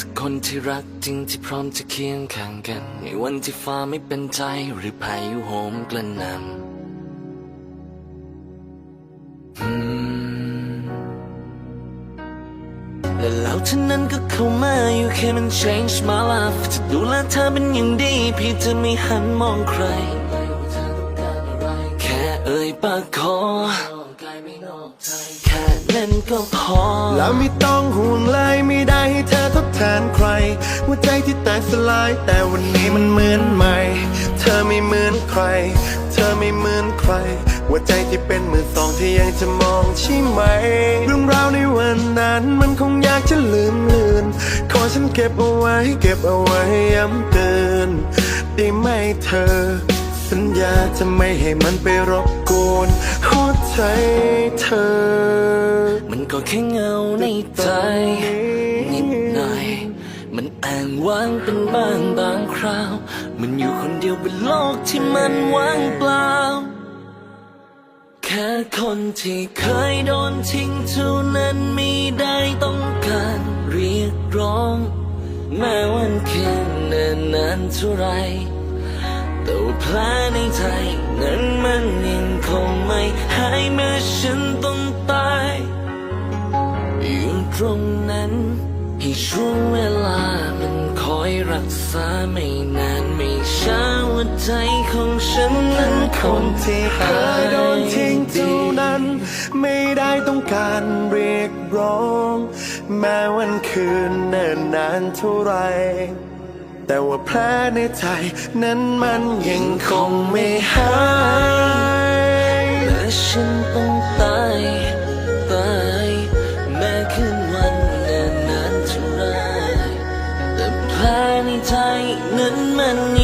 สักคนที่รักจริงที่พร้อมจะเคียงข้างกัน ในวันที่ฟ้าไม่เป็นใจหรือพายุโหมกระหน่ำและแล้วเท่านั้นก็เข้ามาอยู่แค่มัน change my life จะดูแลเธอเป็นอย่างดีเพี่จะไม่หันมองใคร แค่เอ่ยปากขอแค่นั้นก็พอ แล้วไม่ต้องห่วงเลยไม่ได้ หัวใจที่แตกสลาย แต่วันนี้มันเหมือนใหม่ เธอไม่เหมือนใคร เธอไม่เหมือนใคร หัวใจที่เป็นมือสองที่ยังจะมองใช่ไหม เรื่องราวในวันนั้นมันคงอยากจะลืมเลือน ขอฉันเก็บเอาไว้ เก็บเอาไว้ย้ำเตือนได้ไหมเธอ สัญญาจะไม่ให้มันไปรบกวนหัวใจเธอ มันก็แค่เงาในใจางว้างเป็นบ้างบางคราว มันอยู่คนเดียวบนโลกที่มันว่างเปล่า แค่คนที่เคยโดนทิ้งเท่านั้นม่ได้ต้องการเรียกร้อง แม้วันแค่เนิ่นนานเท่าไรแต่ว่าแผลในใจนั้นมันยังคงไม่หายแม้ฉันต้องตายอยู่ตรงนั้นให้ช่วงเวลา รักษาไม่นานไม่ช้าหัวใจของฉันนั้นคงนที่เคยโดนทิ้งเท่านั้น ไม่ได้ต้องการเรียกร้อง แม้วันคืนเนิ่นนานเท่าไร แต่ว่าแผลในใจนั้นมันยังคงไม่หายและฉันต้องตาย นั้